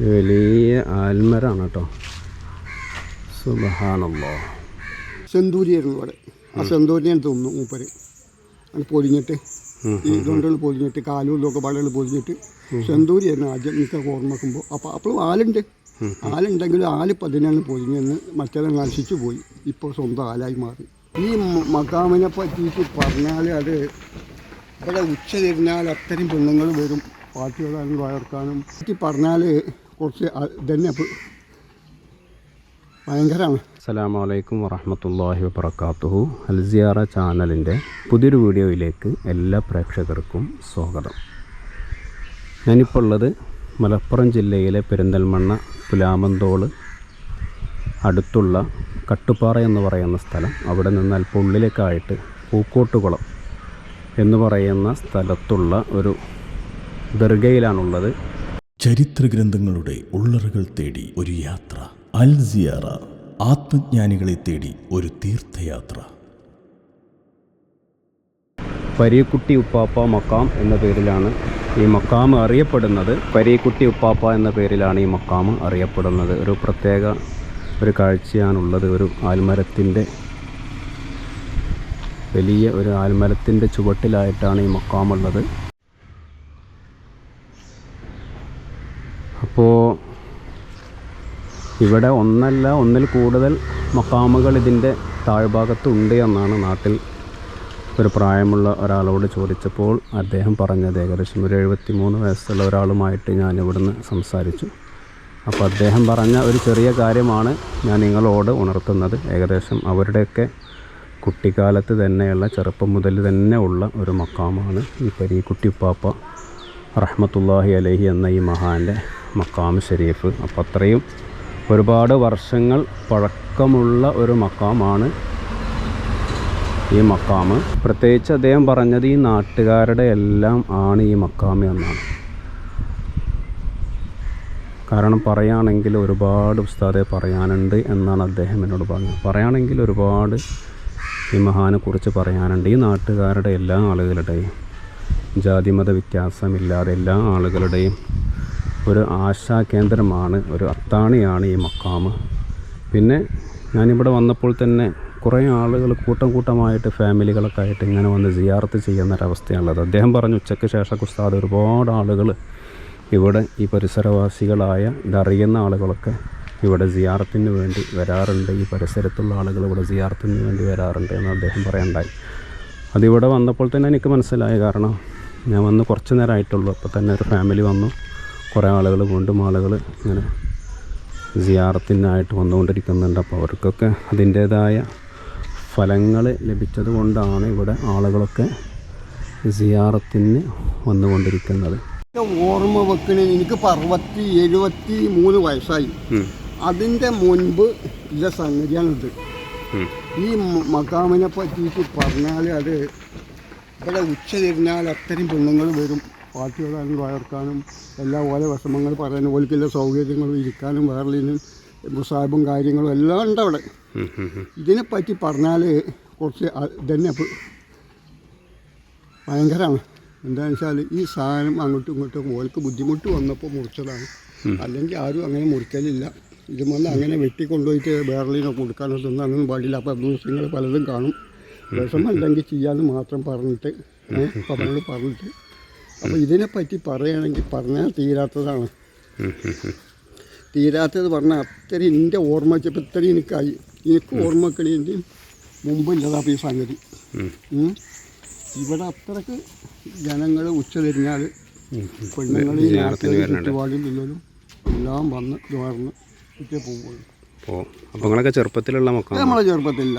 വലിയ ആൽമരാണ് കേട്ടോ. സുബഹാനല്ലോ. സെന്തൂരിയായിരുന്നു ഇവിടെ ആ സെന്തൂരിയാണ് തോന്നുന്നു മൂപ്പര്. അത് പൊതിഞ്ഞിട്ട് ഈ ഇതുകൊണ്ടുള്ള പൊതിഞ്ഞിട്ട് കാലും ഇതൊക്കെ പാടുകൾ പൊതിഞ്ഞിട്ട് സെന്തൂരിയായിരുന്നു ആദ്യം എനിക്ക് ഓർമ്മക്കുമ്പോൾ അപ്പോൾ അപ്പോഴും ആലുണ്ട്. ആലുണ്ടെങ്കിലും ആൽ പതിനാണ് പൊതിഞ്ഞെന്ന് മറ്റേ നശിച്ചു പോയി. ഇപ്പോൾ സ്വന്തം ആലായി മാറി. ഈ മക്കാമിനെ പറ്റിയിട്ട് പറഞ്ഞാൽ അത് ഇവിടെ ഉച്ച തിരിഞ്ഞാൽ അത്രയും പെണ്ണുങ്ങൾ വരും. പാട്ടുകളും വയർക്കാനും പറ്റി പറഞ്ഞാൽ കുറച്ച് തന്നെ ഭയങ്കരമാണ് അസ്സലാമു അലൈക്കും വറഹമത്തല്ലാഹി വബർക്കാത്തുഹു അൽസിയാറ ചാനലിന്റെ പുതിയൊരു വീഡിയോയിലേക്ക് എല്ലാ പ്രേക്ഷകർക്കും സ്വാഗതം. ഞാനിപ്പോൾ ഉള്ളത് മലപ്പുറം ജില്ലയിലെ പെരിന്തൽമണ്ണ പുലാമന്തോൾ അടുത്തുള്ള കട്ടുപാറ എന്ന് പറയുന്ന സ്ഥലം. അവിടെ നിന്ന് അല്പം ഉള്ളിലേക്കായിട്ട് പൂക്കോട്ടുകുളം എന്ന് പറയുന്ന സ്ഥലത്തുള്ള ഒരു ദർഗയിലാണുള്ളത്. ചരിത്ര ഗ്രന്ഥങ്ങളുടെ ഉള്ളറുകൾ തേടി ഒരു യാത്ര. അൽ സിയാറ ആത്മജ്ഞാനികളെ തേടി ഒരു തീർത്ഥയാത്ര. പരീക്കുട്ടി ഉപ്പാപ്പ മക്കാം എന്ന പേരിലാണ് ഈ മക്കാം അറിയപ്പെടുന്നത്. പരീക്കുട്ടി ഉപ്പാപ്പ എന്ന പേരിലാണ് ഈ മക്കാം അറിയപ്പെടുന്നത്. ഒരു പ്രത്യേക ഒരു കാഴ്ചയാണുള്ളത്. ഒരു ആൽമരത്തിന്റെ വലിയ ഒരു ആൽമരത്തിന്റെ ചുവട്ടിലായിട്ടാണ് ഈ മക്കാമുള്ളത്. അപ്പോൾ ഇവിടെ ഒന്നല്ല ഒന്നിൽ കൂടുതൽ മക്കാമുകൾ ഇതിന്റെ താഴ്ഭാഗത്തുണ്ട് എന്നാണ് നാട്ടിൽ ഒരു പ്രായമുള്ള ഒരാളോട് ചോദിച്ചപ്പോൾ അദ്ദേഹം പറഞ്ഞത്. ഏകദേശം ഒരു എഴുപത്തി മൂന്ന് വയസ്സുള്ള ഒരാളുമായിട്ട് ഞാൻ ഇവിടുന്ന് സംസാരിച്ചു. അപ്പോൾ അദ്ദേഹം പറഞ്ഞ ഒരു ചെറിയ കാര്യമാണ് ഞാൻ നിങ്ങളോട് ഉണർത്തുന്നത്. ഏകദേശം അവരുടെയൊക്കെ കുട്ടിക്കാലത്ത് തന്നെയുള്ള ചെറുപ്പം മുതൽ തന്നെ ഉള്ള ഒരു മക്കാമാണ് ഈ പരീക്കുട്ടിപ്പാപ്പ റഹ്മത്തുല്ലാഹി അലഹി എന്ന ഈ മഹാന്റെ മക്കാം ഷെരീഫ് അപ്പോൾ അത്രയും ഒരുപാട് വർഷങ്ങൾ പഴക്കമുള്ള ഒരു മക്കാമാണ് ഈ മക്കാമ് പ്രത്യേകിച്ച് അദ്ദേഹം പറഞ്ഞത് ഈ നാട്ടുകാരുടെ എല്ലാം ആണ് ഈ മക്കാമ് എന്നാണ്. കാരണം പറയുകയാണെങ്കിൽ ഒരുപാട് ഉസ്താദെ പറയാനുണ്ട് എന്നാണ് അദ്ദേഹം എന്നോട് പറഞ്ഞത്. പറയുകയാണെങ്കിൽ ഒരുപാട് ഈ മഹാനെ കുറിച്ച് പറയാനുണ്ട്. ഈ നാട്ടുകാരുടെ എല്ലാ ആളുകളുടെയും ജാതിമത വ്യത്യാസമില്ലാതെ എല്ലാ ആളുകളുടെയും ഒരു ആശാ കേന്ദ്രമാണ് ഒരു അത്താണിയാണ് ഈ മക്കാമ് പിന്നെ ഞാനിവിടെ വന്നപ്പോൾ തന്നെ കുറേ ആളുകൾ കൂട്ടം കൂട്ടമായിട്ട് ഫാമിലികളൊക്കെ ആയിട്ട് ഇങ്ങനെ വന്ന് സിയാർത്ത് ചെയ്യുന്ന ഒരവസ്ഥയാണുള്ളത് അദ്ദേഹം പറഞ്ഞു ഉച്ചയ്ക്ക് ശേഷം ഉസ്താദ് ഒരുപാട് ആളുകൾ ഇവിടെ ഈ പരിസരവാസികളായ ഇതറിയുന്ന ആളുകളൊക്കെ ഇവിടെ സിയാറത്തിന് വേണ്ടി വരാറുണ്ട്. ഈ പരിസരത്തുള്ള ആളുകൾ ഇവിടെ സിയാറത്തിന് വേണ്ടി വരാറുണ്ട് എന്ന് അദ്ദേഹം പറയണ്ടായി. അതിവിടെ വന്നപ്പോൾ തന്നെ എനിക്ക് മനസ്സിലായി. കാരണം ഞാൻ വന്ന് കുറച്ച് നേരമായിട്ടുള്ളൂ. അപ്പോൾ തന്നെ ഒരു ഫാമിലി വന്നു. കുറേ ആളുകൾ വീണ്ടും ആളുകൾ ഇങ്ങനെ സിയാറത്തിനായിട്ട് വന്നുകൊണ്ടിരിക്കുന്നുണ്ട്. അപ്പോൾ അവർക്കൊക്കെ അതിന്റേതായ ഫലങ്ങൾ ലഭിച്ചത് കൊണ്ടാണ് ഇവിടെ ആളുകളൊക്കെ സിയാറത്തിന് വന്നുകൊണ്ടിരിക്കുന്നത്. ഓർമ്മ വെക്കണ എനിക്ക് അറുപത്തി എഴുപത്തി മൂന്ന് വയസ്സായി. അതിന്റെ മുൻപ് ഇല്ല സംഗതിയാണിത്. ഈ മകാമിനെ മക്കാമിനെ പറ്റിയിട്ട് പറഞ്ഞാൽ അത് ഇവിടെ ഉച്ച തിരിഞ്ഞാൽ അത്രയും പെണ്ണുങ്ങൾ വരും. കേൾക്കാനും വയർക്കാനും എല്ലാ ഓരോ വിഷമങ്ങൾ പറയാനും ഓൽക്കുള്ള സൗകര്യങ്ങളും ഇരിക്കാനും വേറെയും മുസാബും കാര്യങ്ങളും എല്ലാം ഉണ്ട് അവിടെ. ഇതിനെപ്പറ്റി പറഞ്ഞാൽ കുറച്ച് ഇതന്നെ ഭയങ്കരമാണ് എന്താണെന്ന് വെച്ചാൽ ഈ സാധനം അങ്ങോട്ടും ഇങ്ങോട്ടും ഓൽക്ക് ബുദ്ധിമുട്ട് വന്നപ്പോൾ മുറിച്ചതാണ്. അല്ലെങ്കിൽ ആരും അങ്ങനെ മുറിക്കലില്ല. ഇത് വന്ന് അങ്ങനെ വെട്ടി കൊണ്ടുപോയിട്ട് വേറെലിനോ കൊടുക്കാനോ തിന്നാനൊന്നും പാടില്ല. അപ്പോൾ ദിവസങ്ങൾ പലതും കാണും. വിഷമം അല്ലെങ്കിൽ ചെയ്യാമെന്ന് മാത്രം പറഞ്ഞിട്ട് പറഞ്ഞോട് പറഞ്ഞിട്ട് അപ്പോൾ ഇതിനെപ്പറ്റി പറയുകയാണെങ്കിൽ പറഞ്ഞാൽ തീരാത്തതാണ്. തീരാത്തത് പറഞ്ഞാൽ അത്രയും എന്റെ ഓർമ്മ വെച്ചപ്പോൾ ഇത്രയും എനിക്കായി. എനിക്ക് ഓർമ്മ വെക്കണേന്റെ മുമ്പില്ലതാ ഈ സംഗതി. ഇവിടെ അത്രയ്ക്ക് ജനങ്ങൾ ഉച്ച തിരിഞ്ഞാൽ പെണ്ണുങ്ങൾ ഈ ചുറ്റുപാടിലുള്ളവരും എല്ലാം വന്ന് ദ്വാർന്ന് ഉച്ച പോകുള്ളൂ അപ്പോൾ നിങ്ങളൊക്കെ ചെറുപ്പത്തിലുള്ള അത് മക്കാം നമ്മളെ ചെറുപ്പത്തില്ല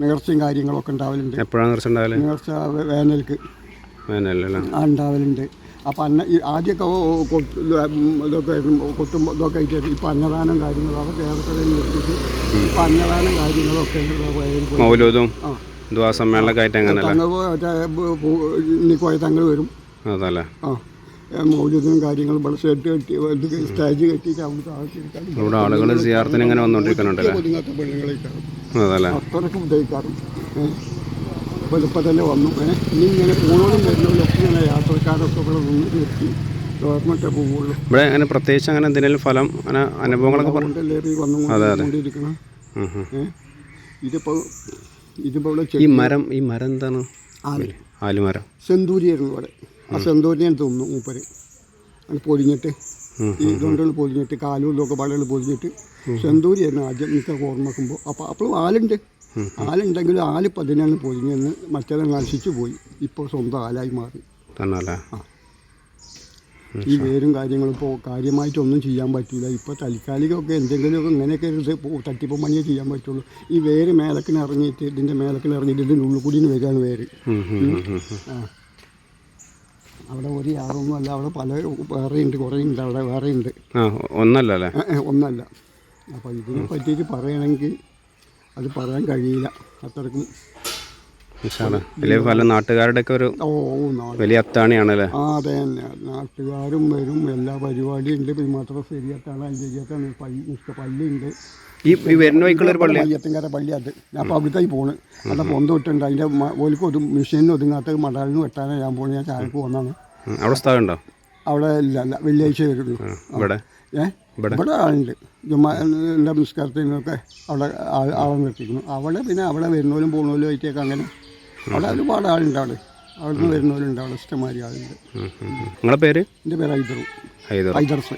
നേർച്ചയും കാര്യങ്ങളൊക്കെ ഉണ്ടാവലുണ്ട്. എപ്പോഴാണ് നേർച്ച വേ- വേനൽക്ക്. വേനലല്ലേ ആ ഉണ്ടാവലുണ്ട്. അപ്പം അന്ന ഈ ആദ്യമൊക്കെ ഇതൊക്കെ കൊത്തുമ്പോൾ ഇതൊക്കെ ആയിട്ട് ഇപ്പം അന്നദാനം കാര്യങ്ങളും അതൊക്കെ കേരളത്തിൽ നിർത്തിയിട്ട് അന്നദാനം കാര്യങ്ങളൊക്കെ മൗലൂദും ദ്വാ സമ്മേളനമൊക്കെ ആയിട്ട് അങ്ങനല്ലേ തങ്ങൾ വരും. അതല്ലേ? ആ. മൗല്യത്തിനും കാര്യങ്ങളും ഇവിടെ ഷെഡ് കെട്ടി സ്റ്റാജ് കെട്ടിയിട്ട് അവിടുത്തെ ഇവിടെ ആളുകൾ സിയാർത്തിന് ഇങ്ങനെ വന്നുകൊണ്ടിരിക്കുന്നുണ്ടല്ലേ? അത്രയ്ക്കും ഉപയോഗിക്കാറും അപ്പോൾ ഇപ്പം തന്നെ വന്നു. ഇനി ഇങ്ങനെ പോണോടും വരുന്നവരൊക്കെ ഇങ്ങനെ യാത്രക്കാരൊക്കെ ഇവിടെ നിന്ന് നിർത്തി ഗവൺമെന്റേ പോവുള്ളൂ. ഇവിടെ അങ്ങനെ പ്രത്യേകിച്ച് അങ്ങനെ എന്തെങ്കിലും ഫലം അങ്ങനെ അനുഭവങ്ങളൊക്കെ ഈ വന്നുകൊണ്ടിരിക്കണം ഇതിപ്പോൾ ഇതിപ്പോൾ ഇവിടെ ഈ മരം ഈ മരം എന്താണ്? ആൽ. ആലുമരം. സെന്തൂരിയായിരുന്നു ഇവിടെ. ആ സെന്തൂരിയാണ് തോന്നുന്നു മൂപ്പര്. അത് പൊരിഞ്ഞിട്ട് ഈ ഇതുകൊണ്ടുള്ള പൊലിഞ്ഞിട്ട് കാലും ഇതൊക്കെ വളകൾ പൊരിഞ്ഞിട്ട് സെന്തൂരിയായിരുന്നു ആദ്യം ഇന്നത്തെ ഓർമ്മക്കുമ്പോൾ അപ്പോൾ അപ്പോഴും ആലുണ്ട്. ആലുണ്ടെങ്കിലും ആൽ പതിനാണ് പൊതിഞ്ഞെന്ന് മറ്റേത് നശിച്ചു പോയി. ഇപ്പോൾ സ്വന്തം ആലായി മാറി. തന്നെ അല്ലേ ഈ വേരും കാര്യങ്ങളും ഇപ്പോൾ കാര്യമായിട്ടൊന്നും ചെയ്യാൻ പറ്റില്ല ഇപ്പോൾ തൽക്കാലികമൊക്കെ എന്തെങ്കിലുമൊക്കെ ഇങ്ങനെയൊക്കെ ഇത് തട്ടിപ്പ് പണിയേ ചെയ്യാൻ പറ്റുള്ളൂ. ഈ വേര് മേലക്കിന് ഇറങ്ങിയിട്ട് ഇതിന്റെ മേലക്കിന് ഇറങ്ങിയിട്ട് ഇതിന്റെ ഉള്ളിൽ കൂടി വരികയാണ് വേര്. ആ. അവിടെ ഒരു യാതൊന്നും അല്ല. അവിടെ പല വേറെ ഉണ്ട് കുറേ ഉണ്ട് അവിടെ വേറെ ഉണ്ട് ആ ഒന്നല്ല ഒന്നല്ല. അപ്പോൾ ഇതിനെ പറ്റിയിട്ട് പറയണമെങ്കിൽ അത് പറയാൻ കഴിയില്ല. അത്രക്കും. വലിയ പല നാട്ടുകാരുടെയൊക്കെ ഒരു ഓ നാളെ വലിയ അത്താണിയാണല്ലേ? ആ അതെ തന്നെ നാട്ടുകാരും വരും എല്ലാ പരിപാടിയും ഉണ്ട് പിന്നെ മാത്രം അതിന്റെയാണ് പള്ളി മിക്ക പള്ളിയുണ്ട്. ഈ ഈ വരുന്ന വഴിക്കുള്ള ഒരു പള്ളി? മയ്യത്തിങ്കര പള്ളി അത്. ഞാൻ അപ്പോൾ അവിടുത്തെ പോണ്. അവിടെ പൊന്ത് വിട്ടുണ്ട്. അതിന്റെ ഓലിക്ക് ഒരു മെഷീനിൽ ഒതുങ്ങാത്ത മടാലിന് വെട്ടാനാണ് ഞാൻ പോണ്. ഞാൻ ചായക്ക് പോകുന്നതാണ് അവിടെ സ്ഥലമുണ്ടോ? അവിടെ ഇല്ല അല്ല വെള്ളിയാഴ്ച വരുള്ളൂ ഇവിടെ? ഇവിടെ? ആളുണ്ട്. ജുമാ എല്ലാ നിസ്കാരത്തിനൊക്കെ അവിടെ ആളെ നിർത്തിക്കുന്നു അവിടെ പിന്നെ അവിടെ വരുന്നവരും പോകുന്നവരും ആയിട്ടൊക്കെ അങ്ങനെ. അവിടെ ഒരുപാട് ആളുണ്ട് അവിടെ. അവിടെ നിന്ന് വരുന്നവരുണ്ട് അവിടെ ഇഷ്ടമാതിരി ആളുണ്ട്. നിങ്ങളെ പേര്? എന്റെ പേര് ഹൈദറു. ഹൈദർ ഹൈദർസ്.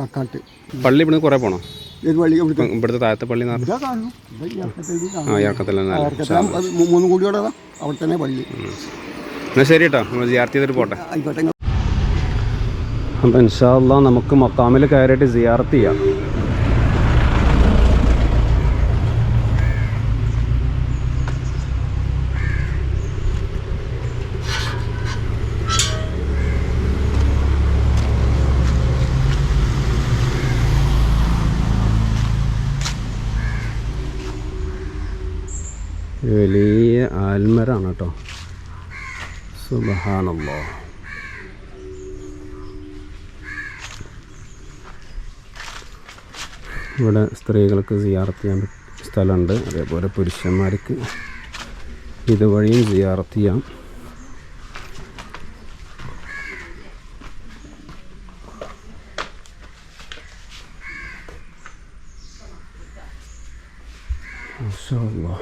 കക്കാട്ട്. പള്ളി ഇവിടെ കുറേ പോണോ? ഇവിടുത്തെ? താഴത്തെ പള്ളി മൂന്ന് കൂടിയോടെ അവിടെ തന്നെ പള്ളി. എന്നാൽ ശരി കേട്ടോ നമ്മൾ ജിയാർത്ത് ചെയ്തിട്ട് പോട്ടെ. അപ്പം ഇൻഷാല്ല നമുക്ക് മക്കാമിൽ കയറിയിട്ട് സിയാർത്ത് ചെയ്യാം. വലിയ ആൽമരാണ് കേട്ടോ. സുബഹാനല്ലോ. ഇവിടെ സ്ത്രീകൾക്ക് സിയാറത്ത് ചെയ്യാൻ സ്ഥലമുണ്ട്. അതേപോലെ പുരുഷന്മാർക്ക് ഇതുവഴിയും സിയാറത്ത് ചെയ്യാം മാഷാ അല്ലാ.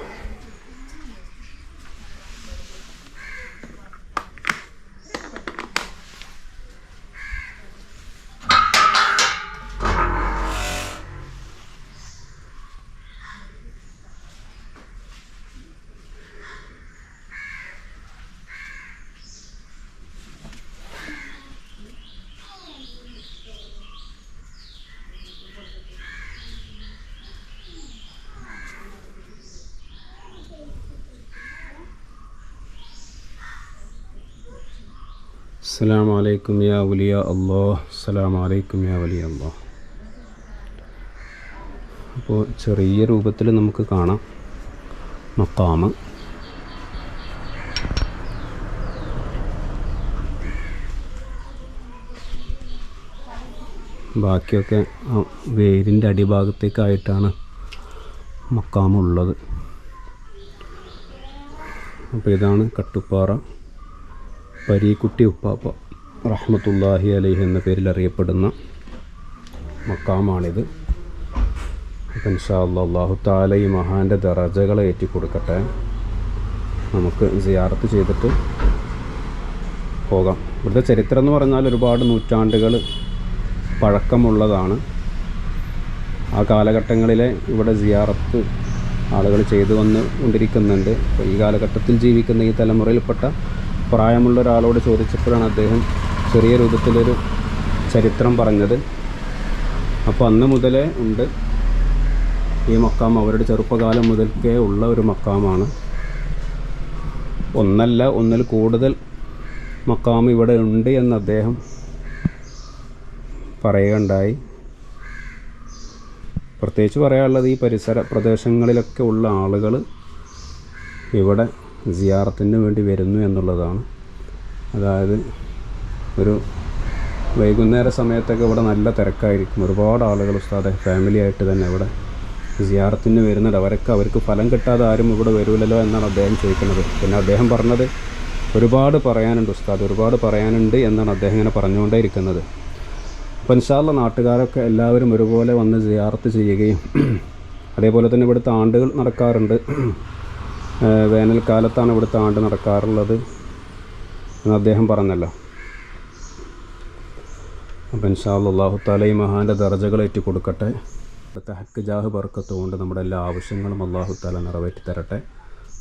അസ്സലാമു അലൈക്കും യാ വലിയ الله. അസ്സലാമു അലൈക്കും യാ വലിയ الله. അപ്പോൾ ചെറിയ രൂപത്തിൽ നമുക്ക് കാണാം. മക്കാമ് ബാക്കിയൊക്കെ വേരിന്റെ അടിഭാഗത്തേക്കായിട്ടാണ് മക്കാമുള്ളത് അപ്പോൾ ഇതാണ് കട്ടുപ്പാറ. പരീക്കുട്ടി ഉപ്പാപ്പ റഹ്മത്തുല്ലാഹി അലൈഹി എന്ന പേരിൽ അറിയപ്പെടുന്ന മക്കാമാണിത്. അപ്പം ഇൻഷാ അല്ലാ അള്ളാഹു താല ഈ മഹാന്റെ ദറജകളെ ഏറ്റി കൊടുക്കട്ടെ നമുക്ക് സിയാറത്ത് ചെയ്തിട്ട് പോകാം. ഇവിടുത്തെ ചരിത്രം എന്ന് പറഞ്ഞാൽ ഒരുപാട് നൂറ്റാണ്ടുകൾ പഴക്കമുള്ളതാണ്. ആ കാലഘട്ടങ്ങളിലെ ഇവിടെ സിയാറത്ത് ആളുകൾ ചെയ്തു വന്ന് കൊണ്ടിരിക്കുന്നുണ്ട് അപ്പോൾ ഈ കാലഘട്ടത്തിൽ ജീവിക്കുന്ന ഈ തലമുറയിൽപ്പെട്ട പ്രായമുള്ള ഒരാളോട് ചോദിച്ചപ്പോഴാണ് അദ്ദേഹം ചെറിയ രൂപത്തിലൊരു ചരിത്രം പറഞ്ഞത്. അപ്പോൾ അന്ന് മുതലേ ഉണ്ട്. ഈ മക്കാം അവരുടെ ചെറുപ്പകാലം മുതൽക്കേ ഉള്ള ഒരു മക്കാമാണ്. ഒന്നല്ല ഒന്നിൽ കൂടുതൽ മക്കാം ഇവിടെ ഉണ്ട് എന്ന് അദ്ദേഹം പറയുകയുണ്ടായി. പ്രത്യേകിച്ച് പറയാനുള്ളത് ഈ പരിസര പ്രദേശങ്ങളിലൊക്കെ ഉള്ള ആളുകൾ ഇവിടെ സിയാറത്തിന് വേണ്ടി വരുന്നു എന്നുള്ളതാണ്. അതായത് ഒരു വൈകുന്നേര സമയത്തൊക്കെ ഇവിടെ നല്ല തിരക്കായിരിക്കും. ഒരുപാട് ആളുകൾ ഉസ്താദെ ഫാമിലി ആയിട്ട് തന്നെ ഇവിടെ സിയാറത്തിന് വരുന്നുണ്ട് അവരൊക്കെ അവർക്ക് ഫലം കിട്ടാതെ ആരും ഇവിടെ വരൂലല്ലോ എന്നാണ് അദ്ദേഹം ചോദിക്കുന്നത്. പിന്നെ അദ്ദേഹം പറഞ്ഞത് ഒരുപാട് പറയാനുണ്ട് ഉസ്താദ് ഒരുപാട് പറയാനുണ്ട് എന്നാണ് അദ്ദേഹം ഇങ്ങനെ പറഞ്ഞുകൊണ്ടേ ഇരിക്കുന്നത്. അപ്പോൾ ഇൻഷാല്ല നാട്ടുകാരൊക്കെ എല്ലാവരും ഒരുപോലെ വന്ന് സിയാർത്ത് ചെയ്യുകയും അതേപോലെ തന്നെ ഇവിടുത്തെ ആണ്ടുകൾ നടക്കാറുണ്ട്. വേനൽക്കാലത്താണ് ഇവിടുത്തെ ആണ്ട് നടക്കാറുള്ളത് എന്ന് അദ്ദേഹം പറഞ്ഞല്ലോ അപ്പം ഇൻഷാല്ല അള്ളാഹു താല ഈ മഹാൻ്റെ ദർജകൾ ഏറ്റി കൊടുക്കട്ടെ ഇവിടുത്തെ ഹക്ക് ജാഹ് ബർക്കത്ത് കൊണ്ട് നമ്മുടെ എല്ലാ ആവശ്യങ്ങളും അള്ളാഹു താല നിറവേറ്റി തരട്ടെ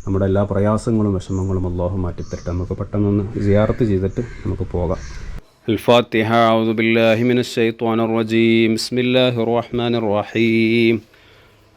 നമ്മുടെ എല്ലാ പ്രയാസങ്ങളും വിഷമങ്ങളും അള്ളാഹു മാറ്റിത്തരട്ടെ നമുക്ക് പെട്ടെന്നൊന്ന് സിയാർത്ത് ചെയ്തിട്ട് നമുക്ക് പോകാം الفاتحة أعوذ بالله من الشيطان الرجيم بسم الله الرحمن الرحيم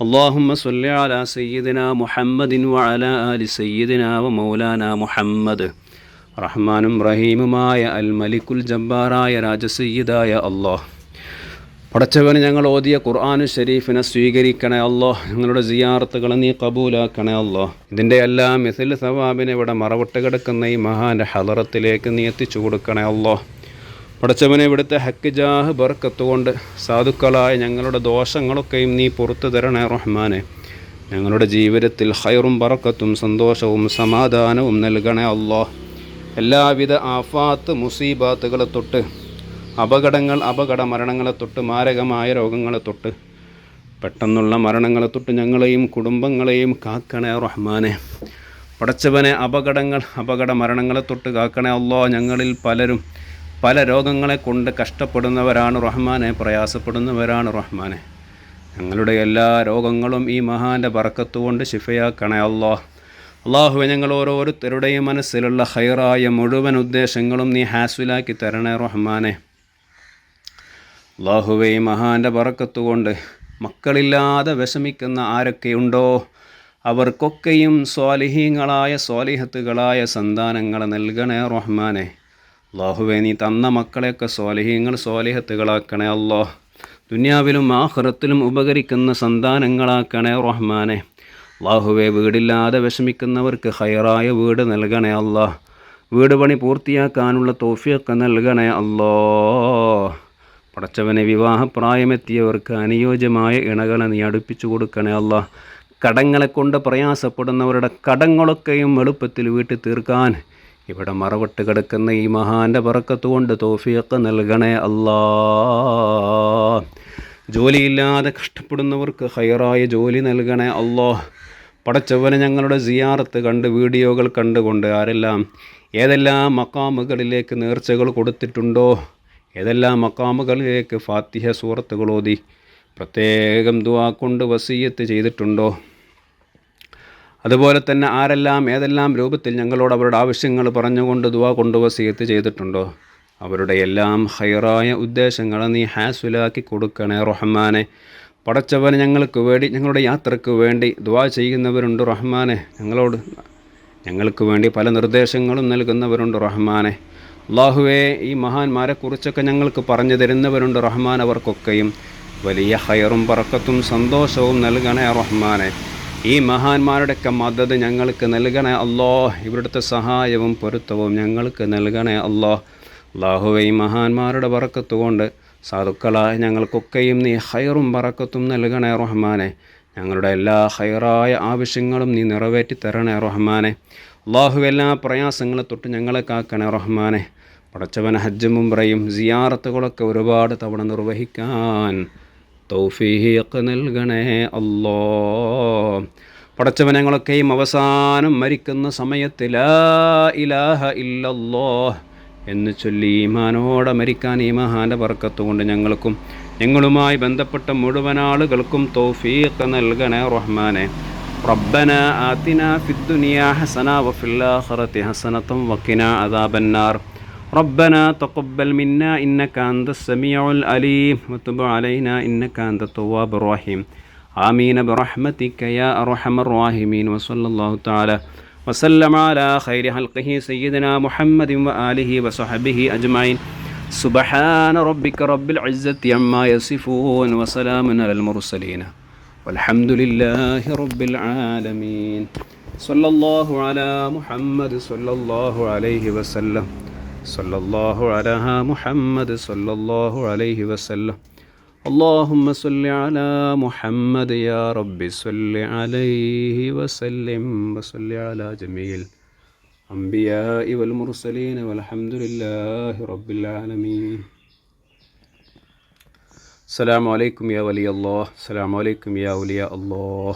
اللهم صل على سيدنا محمد وعلى آل سيدنا ومولانا محمد റഹ്മാനും റഹീമുമായ അൽ മലിക്കുൽ ജബ്ബാറായ രാജസയ്യിദായ അള്ളാഹ് പടച്ചവന് ഞങ്ങൾ ഓതിയ ഖുർആാനു ഷരീഫിനെ സ്വീകരിക്കണേ അല്ലോ ഞങ്ങളുടെ സിയാർത്തുകളെ നീ കബൂലാക്കണേ അല്ലോ ഇതിൻ്റെ എല്ലാം മിസിൽ സവാബിനെ ഇവിടെ മറവിട്ട് കിടക്കുന്ന ഈ മഹാൻ്റെ ഹലറത്തിലേക്ക് നീ എത്തിച്ചു കൊടുക്കണേ അല്ലോ പടച്ചവനെ ഇവിടുത്തെ ഹക്കിജാഹ് ബർക്കത്ത് കൊണ്ട് സാധുക്കളായ ഞങ്ങളുടെ ദോഷങ്ങളൊക്കെയും നീ പുറത്തു തരണേ റഹ്മാനെ. ഞങ്ങളുടെ ജീവിതത്തിൽ ഹൈറും ബറക്കത്തും സന്തോഷവും സമാധാനവും നൽകണേ അല്ലോ എല്ലാവിധ ആഫാത്ത് മുസീബാത്തുകളെ തൊട്ട് അപകടങ്ങൾ അപകട മരണങ്ങളെ തൊട്ട് മാരകമായ രോഗങ്ങളെ തൊട്ട് പെട്ടെന്നുള്ള മരണങ്ങളെ തൊട്ട് ഞങ്ങളെയും കുടുംബങ്ങളെയും കാക്കണേ റഹ്മാനെ. പടച്ചവനെ അപകടങ്ങൾ അപകട മരണങ്ങളെ തൊട്ട് കാക്കണേ അല്ലോ ഞങ്ങളിൽ പലരും പല രോഗങ്ങളെ കൊണ്ട് കഷ്ടപ്പെടുന്നവരാണ് റഹ്മാനെ പ്രയാസപ്പെടുന്നവരാണ് റഹ്മാനെ. ഞങ്ങളുടെ എല്ലാ രോഗങ്ങളും ഈ മഹാന്റെ ബറക്കത്ത് കൊണ്ട് ശിഫയാക്കണേ അള്ളാഹ് അള്ളാഹുവെ ഞങ്ങൾ ഓരോരുത്തരുടെയും മനസ്സിലുള്ള ഹൈറായ മുഴുവൻ ഉദ്ദേശങ്ങളും നീ ഹാസിലാക്കി തരണേ റഹ്മാനെ. അള്ളാഹുവെ ഈ മഹാന്റെ ബറക്കത്ത് കൊണ്ട് മക്കളില്ലാതെ വിഷമിക്കുന്ന ആരൊക്കെയുണ്ടോ അവർക്കൊക്കെയും സ്വാലിഹീങ്ങളായ സ്വാലിഹത്തുകളായ സന്താനങ്ങൾ നൽകണേ റഹ്മാനെ. അള്ളാഹുവെ നീ തന്ന മക്കളെയൊക്കെ സ്വാലിഹീങ്ങൾ സ്വാലിഹത്തുകളാക്കണേ അല്ലോ. ദുനിയാവിലും ആഹ്റത്തിലും ഉപകരിക്കുന്ന സന്താനങ്ങളാക്കണേ റഹ്മാനെ. അള്ളാഹുവെ വീടില്ലാതെ വിഷമിക്കുന്നവർക്ക് ഹൈറായ വീട് നൽകണേ അള്ളോ വീട് പണി പൂർത്തിയാക്കാനുള്ള തോഫിയൊക്കെ നൽകണേ അല്ലോ. പടച്ചവനെ വിവാഹപ്രായമെത്തിയവർക്ക് അനുയോജ്യമായ ഇണകളെ നീ അടുപ്പിച്ചു കൊടുക്കണേ അല്ല. കടങ്ങളെ കൊണ്ട് പ്രയാസപ്പെടുന്നവരുടെ കടങ്ങളൊക്കെയും എളുപ്പത്തിൽ വീട്ടിൽ തീർക്കാൻ ഇവിടെ മറവിട്ട് കിടക്കുന്ന ഈ മഹാന്റെ പറക്കത്ത് കൊണ്ട് തോഫിയൊക്കെ നൽകണേ അല്ലാ. ജോലിയില്ലാതെ കഷ്ടപ്പെടുന്നവർക്ക് ഹയറായ ജോലി നൽകണേ അല്ലോ. പടച്ചവനെ ഞങ്ങളുടെ സിയാറത്ത് കണ്ട് വീഡിയോകൾ കണ്ടുകൊണ്ട് ആരെല്ലാം ഏതെല്ലാം മക്കാമുകളിലേക്ക് നേർച്ചകൾ കൊടുത്തിട്ടുണ്ടോ? ഏതെല്ലാം മക്കാമുകളിലേക്ക് ഫാത്തിഹ സൂറത്തുകൾ പ്രത്യേകം ദുവാ കൊണ്ട് വസീയത്ത് ചെയ്തിട്ടുണ്ടോ? അതുപോലെ തന്നെ ആരെല്ലാം ഏതെല്ലാം രൂപത്തിൽ ഞങ്ങളോട് അവരുടെ ആവശ്യങ്ങൾ പറഞ്ഞുകൊണ്ട് ദുവാ കൊണ്ട് വസീയത്ത് ചെയ്തിട്ടുണ്ടോ? അവരുടെ എല്ലാം ഹൈറായ ഉദ്ദേശങ്ങൾ നീ ഹാസുലാക്കി കൊടുക്കണേ റഹ്മാനെ. പടച്ചവൻ ഞങ്ങൾക്ക് വേണ്ടി ഞങ്ങളുടെ യാത്രയ്ക്ക് വേണ്ടി ദുവാ ചെയ്യുന്നവരുണ്ട് റഹ്മാനെ. ഞങ്ങളോട് ഞങ്ങൾക്ക് വേണ്ടി പല നിർദ്ദേശങ്ങളും നൽകുന്നവരുണ്ട് റഹ്മാനെ. അള്ളാഹുവെ ഈ മഹാന്മാരെക്കുറിച്ചൊക്കെ ഞങ്ങൾക്ക് പറഞ്ഞു തരുന്നവരുണ്ട് റഹ്മാൻ അവർക്കൊക്കെയും. വലിയ ഹയറും പറക്കത്തും സന്തോഷവും നൽകണേ റഹ്മാനെ. ഈ മഹാന്മാരുടെയൊക്കെ മദത് ഞങ്ങൾക്ക് നൽകണേ അല്ലോ. ഇവിടുത്തെ സഹായവും പൊരുത്തവും ഞങ്ങൾക്ക് നൽകണേ അല്ലോ. അള്ളാഹുവെ ഈ മഹാന്മാരുടെ പറക്കത്ത് കൊണ്ട് സാധുക്കളായ ഞങ്ങൾക്കൊക്കെയും നീ ഹൈറും പറക്കത്തും നൽകണേ റഹ്മാനെ. ഞങ്ങളുടെ എല്ലാ ഹൈറായ ആവശ്യങ്ങളും നീ നിറവേറ്റി തരണേ റഹ്മാനെ. അള്ളാഹു എല്ലാ പ്രയാസങ്ങളെ തൊട്ട് ഞങ്ങളെ കാക്കണേ റഹ്മാനെ. പടച്ചവൻ ഹജ്ജും മുംറയും സിയാറത്തുകളൊക്കെ ഒരുപാട് തവണ നിർവഹിക്കാൻ തൗഫീഖ് നൽകണേ അല്ലോ പടച്ചവനങ്ങളൊക്കെയും അവസാനം മരിക്കുന്ന സമയത്തിൽ ലാ ഇലാഹ ഇല്ലല്ലോ എന്ന് ചൊല്ലി ഈമാനോടെ മരിക്കാൻ ഈ മഹാന്റെ ഞങ്ങൾക്കും ഞങ്ങളുമായി ബന്ധപ്പെട്ട മുഴുവൻ ആളുകൾക്കും തൗഫീഖ് നൽകണേ റഹ്മാനെ. റബ്ബന ആത്തിന ഫിദ്ദുനിയ ഹസന വഫില്ലാഹറത്തി ഹസനത്തും വക്കിന അദാബന്നാർ. ربنا تقبل منا إنك أنت السميع العليم وتب علينا إنك أنت التواب الرحيم آمين برحمتك يا أرحم الراحمين وصلى الله تعالى وسلم على خير خلقه سيدنا محمد وآله وصحبه أجمعين سبحان ربك رب العزة عما يصفون وسلام على المرسلين والحمد لله رب العالمين صلى الله على محمد صلى الله عليه وسلم صلى الله على محمد صلى الله عليه وسلم اللهم صل على محمد يا رب صل عليه وسلم وصل على جميع الأنبياء والمرسلين والحمد لله رب العالمين السلام عليكم يا ولي الله السلام عليكم يا أولياء الله